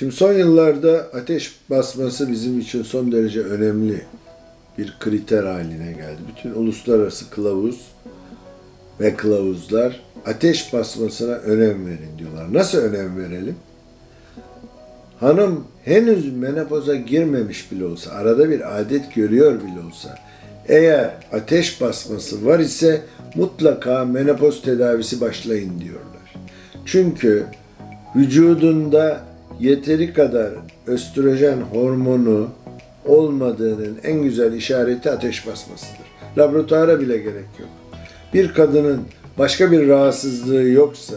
Şimdi son yıllarda ateş basması bizim için son derece önemli bir kriter haline geldi. Bütün uluslararası kılavuz ve kılavuzlar ateş basmasına önem verin diyorlar. Nasıl önem verelim? Hanım henüz menopoza girmemiş bile olsa, arada bir adet görüyor bile olsa, eğer ateş basması var ise mutlaka menopoz tedavisi başlayın diyorlar. Çünkü vücudunda yeteri kadar östrojen hormonu olmadığının en güzel işareti ateş basmasıdır. Laboratuvara bile gerek yok. Bir kadının başka bir rahatsızlığı yoksa,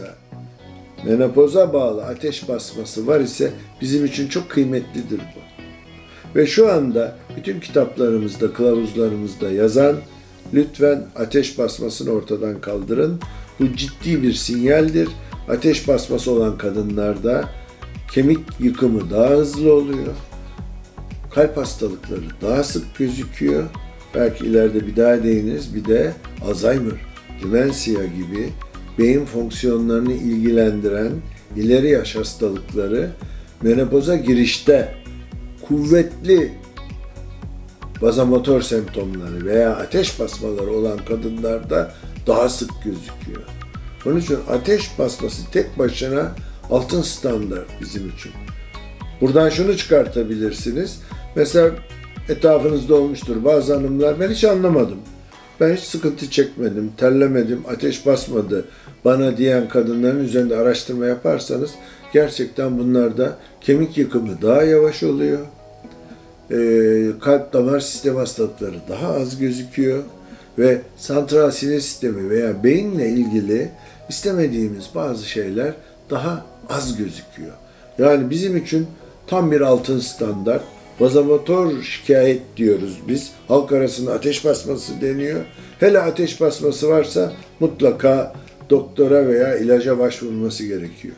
menopoza bağlı ateş basması var ise bizim için çok kıymetlidir bu. Ve şu anda bütün kitaplarımızda, kılavuzlarımızda yazan lütfen ateş basmasını ortadan kaldırın. Bu ciddi bir sinyaldir. Ateş basması olan kadınlarda kemik yıkımı daha hızlı oluyor. Kalp hastalıkları daha sık gözüküyor. Belki ileride bir daha değiniriz. Bir de Alzheimer, demensiya gibi beyin fonksiyonlarını ilgilendiren ileri yaş hastalıkları menopoza girişte kuvvetli vazomotor semptomları veya ateş basmaları olan kadınlarda daha sık gözüküyor. Onun için ateş basması tek başına altın standart bizim için. Buradan şunu çıkartabilirsiniz. Mesela etrafınızda olmuştur bazı hanımlar ben hiç anlamadım. Ben hiç sıkıntı çekmedim, terlemedim, ateş basmadı bana diyen kadınların üzerinde araştırma yaparsanız gerçekten bunlarda kemik yıkımı daha yavaş oluyor. Ee, kalp damar sistemi hastalıkları daha az gözüküyor ve santral sinir sistemi veya beyinle ilgili istemediğimiz bazı şeyler daha az gözüküyor. Yani bizim için tam bir altın standart. Vazomotor şikayet diyoruz biz. Halk arasında ateş basması deniyor. Hele ateş basması varsa mutlaka doktora veya ilaca başvurulması gerekiyor.